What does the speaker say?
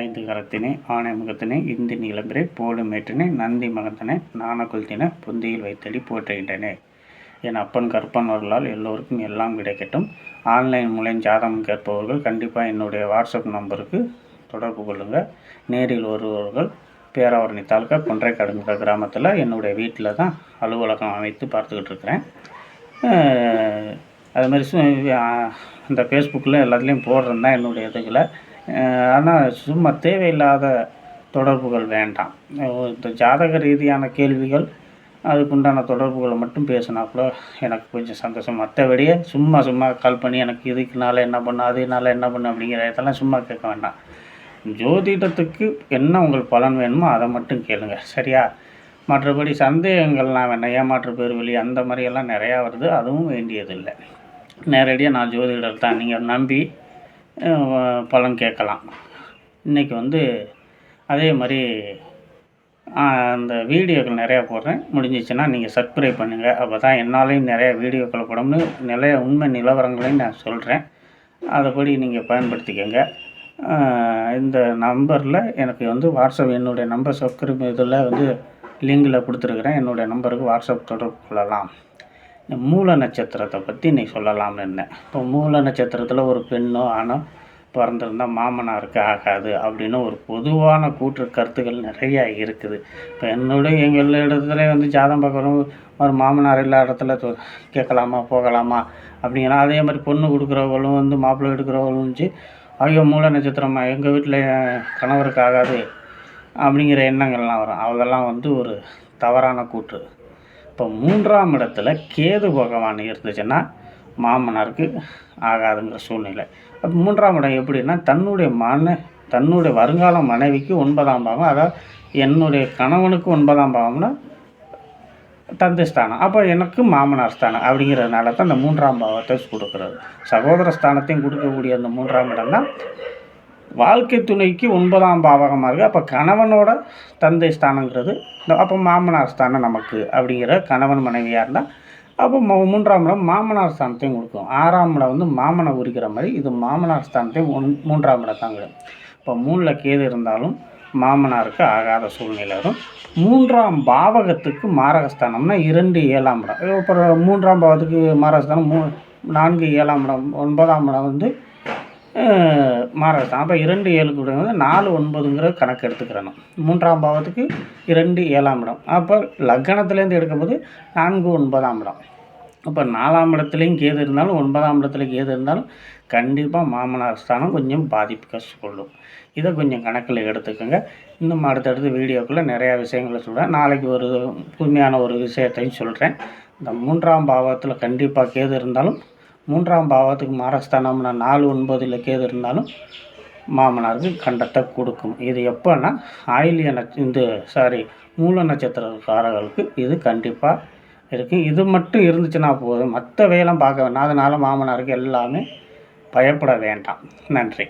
ஐந்து கரத்தினை ஆணை முகத்தினை இந்தி நிலம்பிரை போடு மேற்றினை நந்தி மகத்தினை நாணக்குள்த்தினை புந்தியில் வைத்தடி போற்றுகின்றன. என் அப்பன் கற்பனவர்களால் எல்லோருக்கும் எல்லாம் கிடைக்கட்டும். ஆன்லைன் மூலம் ஜாதகம் கேட்பவர்கள் கண்டிப்பாக என்னுடைய வாட்ஸ்அப் நம்பருக்கு தொடர்பு கொள்ளுங்கள் நேரில் வருபவர்கள் பேராவரணி தாலுக்கா கொன்றைக்காடுங்கிற கிராமத்தில் என்னுடைய வீட்டில் தான் அலுவலகம் அமைத்து பார்த்துக்கிட்டு இருக்கிறேன் அது மாதிரி அந்த ஃபேஸ்புக்கில் எல்லாத்துலேயும் போடுறேன் தான் என்னுடைய இதுகளை ஆனால் சும்மா தேவையில்லாத தொடர்புகள் வேண்டாம். இந்த ஜாதக ரீதியான கேள்விகள் அதுக்குண்டான தொடர்புகளை மட்டும் பேசினா கூட எனக்கு கொஞ்சம் சந்தோஷம். மற்றபடியே சும்மா சும்மா கால் பண்ணி எனக்கு இதுக்குனால என்ன பண்ண அதுனால என்ன பண்ண அப்படிங்கிற இதெல்லாம் சும்மா கேட்க வேண்டாம். ஜோதிடத்துக்கு என்ன உங்களுக்கு பலன் வேணுமோ அதை மட்டும் கேளுங்க. சரியா? மற்றபடி சந்தேகங்கள்லாம் வேண்டாம். ஏமாற்று பேர் வழி அந்த மாதிரியெல்லாம் நிறையா வருது. அதுவும் வேண்டியதில்லை. நேரடியாக நான் ஜோதிடர் தான் நீங்கள் நம்பி பலன் கேட்கலாம். இன்றைக்கி வந்து அதே மாதிரி அந்த வீடியோக்கள் நிறையா போடுறேன். முடிஞ்சிச்சுன்னா நீங்கள் சப்ஸ்கிரைப் பண்ணுங்கள் அப்போ தான் என்னாலையும் நிறையா வீடியோக்களை போடணும்னு நிறைய உண்மை நிலவரங்களையும் நான் சொல்கிறேன் அதைப்படி நீங்கள் பயன்படுத்திக்கோங்க. இந்த நம்பரில் எனக்கு வந்து வாட்ஸ்அப் என்னுடைய நம்பர் சப்ஸ்கிரைப் இதில் வந்து லிங்கில் கொடுத்துருக்குறேன். என்னுடைய நம்பருக்கு வாட்ஸ்அப் தொடர்பு கொள்ளலாம். மூல நட்சத்திரத்தை பற்றி நீ சொல்லலாம்னு இருந்தேன். இப்போ மூல நட்சத்திரத்தில் ஒரு பெண்ணோ ஆணோ பிறந்திருந்தால் மாமனாருக்கு ஆகாது அப்படின்னு ஒரு பொதுவான கூற்று கருத்துக்கள் நிறையா இருக்குது. இப்போ என்னுடைய எங்கள் இடத்துல வந்து ஜாதம் பார்க்குறோம் ஒரு மாமனார் இல்லாத இடத்துல கேட்கலாமா போகலாமா அப்படிங்கிற அதே மாதிரி பொண்ணு கொடுக்குறவங்களும் வந்து மாப்பிள்ளை எடுக்கிறவங்களும் வந்து ஐயோ மூல நட்சத்திரமா எங்கள் வீட்டில் கணவருக்கு ஆகாது அப்படிங்கிற எண்ணங்கள்லாம் வரும். அதெல்லாம் வந்து ஒரு தவறான கூற்று. இப்போ மூன்றாம் இடத்துல கேது பகவான் இருந்துச்சுன்னா மாமனாருக்கு ஆகாதுங்கிற சூழ்நிலை. அப்போ மூன்றாம் இடம் எப்படின்னா தன்னுடைய மன தன்னுடைய வருங்கால மனைவிக்கு ஒன்பதாம் பாவம் அதாவது என்னுடைய கணவனுக்கு ஒன்பதாம் பாவம்னா தந்தை ஸ்தானம். அப்போ எனக்கு மாமனார் ஸ்தானம் அப்படிங்கிறதுனால தான் அந்த மூன்றாம் பாவத்தை கொடுக்குறது. சகோதர ஸ்தானத்தையும் கொடுக்கக்கூடிய அந்த மூன்றாம் இடம் தான் வாழ்க்கை துணைக்கு ஒன்பதாம் பாவகமாக இருக்குது அப்போ கணவனோட தந்தை ஸ்தானங்கிறது அப்போ மாமனார் ஸ்தானம் நமக்கு அப்படிங்கிற கணவன் மனைவியாக இருந்தால் அப்போ மூன்றாம் இடம் மாமனார் ஸ்தானத்தையும் கொடுக்கும். ஆறாம் இடம் வந்து மாமனை உரிக்கிற மாதிரி இது மாமனார் ஸ்தானத்தையும் ஒன் மூன்றாம் இடம் தாங்க இப்போ மூணில் கேது இருந்தாலும் மாமனாருக்கு ஆகாத சூழ்நிலை வரும். மூன்றாம் பாவகத்துக்கு மாரகஸ்தானம்னா இரண்டு ஏழாம் இடம். அப்புறம் மூன்றாம் பாவத்துக்கு மாரகஸ்தானம் மூ நான்கு ஏழாம் இடம் ஒன்பதாம் இடம் வந்து அஹ், தான் அப்போ இரண்டு ஏழு கூட வந்து நாலு ஒன்பதுங்கிற கணக்கு எடுத்துக்கிறணும். மூன்றாம் பாவத்துக்கு இரண்டு ஏழாம் இடம். அப்போ லக்னத்துலேருந்து எடுக்கும்போது நான்கு ஒன்பதாம் இடம். அப்போ நாலாம் இடத்துலையும் கேது இருந்தாலும் ஒன்பதாம் இடத்துல கேது இருந்தாலும் கண்டிப்பாக மாமனார் ஸ்தானம் கொஞ்சம் பாதிப்புக்க சொல்லும் இதை கொஞ்சம் கணக்கில் எடுத்துக்கோங்க. இன்னும் அடுத்தடுத்து வீடியோக்குள்ளே நிறையா விஷயங்களை சொல்கிறேன் நாளைக்கு ஒரு புதுமையான ஒரு விஷயத்தையும் சொல்கிறேன் இந்த மூன்றாம் பாவத்தில் கண்டிப்பாக கேது இருந்தாலும் மூன்றாம் பாவத்துக்கு மாரஸ்தானம்னா நாலு ஒன்பதில் கேது இருந்தாலும் மாமனாருக்கு கண்டத்தை கொடுக்கும். இது எப்போன்னா ஆயிலிய நட்ச இந்த சாரி மூல நட்சத்திரக்காரர்களுக்கு இது கண்டிப்பாக இருக்குது இது மட்டும் இருந்துச்சுன்னா போதும். மற்ற வேலை பார்க்க வேண்டாம் அதனால் மாமனாருக்கு எல்லாமே பயப்பட வேண்டாம். நன்றி.